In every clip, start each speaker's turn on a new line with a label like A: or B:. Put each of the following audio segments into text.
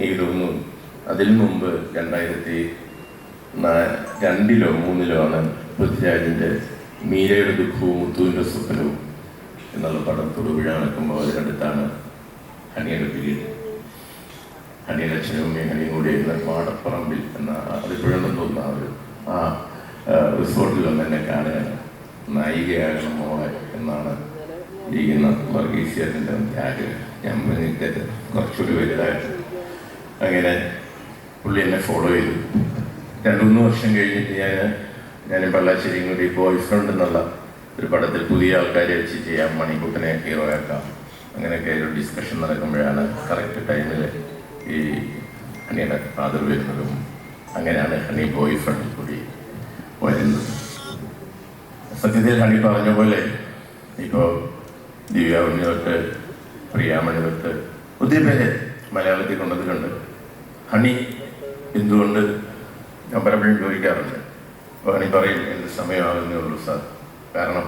A: എനിക്ക് തോന്നുന്നു അതിനു മുമ്പ് രണ്ടായിരത്തി രണ്ടിലോ മൂന്നിലോ ആണ് പൃഥ്വിരാജിന്റെ മീരയുടെ ദുഃഖവും മുത്തുവിന്റെ സ്വപ്നവും എന്നുള്ള പടം തൊടുപുഴ നടക്കുമ്പോൾ അതിനടുത്താണ് ഹണിയുടെ പീരീഡ്. ഹണിയുടെ അച്ഛനും അമ്മയും ഹണിയും കൂടി മാടപ്പറമ്പിൽ എന്ന അതിപ്പോഴുണ്ടെന്ന് തോന്നുന്ന ആ ഒരു ആ റിസോർട്ടിൽ ഒന്ന് എന്നെ കാണുകയാണ്. നായികയാകണം മോളെ എന്നാണ് ഇരിക്കുന്ന വർഗീസിയത്തിന്റെ ആഗ്രഹം. ഞാൻ പറഞ്ഞിട്ട് കുറച്ചുകൂടി വലുതായിട്ട്. അങ്ങനെ പുള്ളി എന്നെ ഫോളോ ചെയ്തു. രണ്ടുമൂന്ന് വർഷം കഴിഞ്ഞിട്ട് ഞാൻ ഞാൻ പള്ളാശ്ശേരിയും കൂടി ബോയ് ഫ്രണ്ട് എന്നുള്ള ഒരു പടത്തിൽ പുതിയ ആൾക്കാരെ വെച്ച് ചെയ്യാം മണിക്കുട്ടനെ ഹീറോ ആക്കാം അങ്ങനെയൊക്കെ ഒരു ഡിസ്കഷൻ നടക്കുമ്പോഴാണ് കറക്റ്റ് ടൈമിൽ ഈ ഹണിയുടെ ഫാദർ വരുന്നതും അങ്ങനെയാണ് ഹണി ബോയ് ഫ്രണ്ടിൽ കൂടി വരുന്നത്. സത്യത്തിൽ ഹണി പറഞ്ഞ പോലെ ഇപ്പോൾ ദിവ്യാമണി തൊട്ട് പ്രിയാമണി തൊട്ട് ഒത്തിരി പേര് മലയാളത്തിൽ കൊണ്ടുവന്നിട്ടുണ്ട് ഹണി എന്തുകൊണ്ട് ഞാൻ പലപ്പോഴും ചോദിക്കാറുണ്ട്. അപ്പോൾ ഹണി പറയും എന്റെ സമയമാകുന്നേ ഉള്ളൂ സാർ കാരണം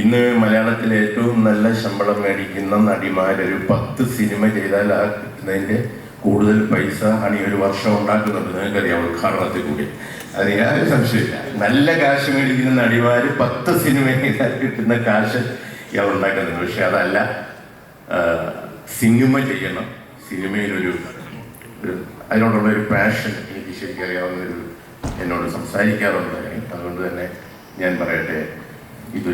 A: ഇന്ന് മലയാളത്തിൽ ഏറ്റവും നല്ല ശമ്പളം മേടിക്കുന്ന നടിമാരൊരു പത്ത് സിനിമ ചെയ്താൽ ആ കിട്ടുന്നതിന്റെ കൂടുതൽ പൈസ ഹണി ഒരു വർഷം ഉണ്ടാക്കുന്നുണ്ട് നിങ്ങൾക്കറിയാം ഉദ്ഘാടനത്തിൽ കൂടി. അത് യാതൊരു സംശയമില്ല നല്ല കാശ് മേടിക്കുന്ന നടിമാർ പത്ത് സിനിമ ചെയ്താൽ കിട്ടുന്ന കാശ് ഇയാൾ ഉണ്ടാക്കുന്നുണ്ട്. പക്ഷെ അതല്ല സിനിമ ചെയ്യണം. സിനിമയിലൊരു ഒരു അതിനോടുള്ള ഒരു പാഷൻ എനിക്ക് ശരിക്കും അറിയാവുന്ന ഒരു എന്നോട് സംസാരിക്കാറുണ്ട്. അതുകൊണ്ട് തന്നെ ഞാൻ പറയട്ടെ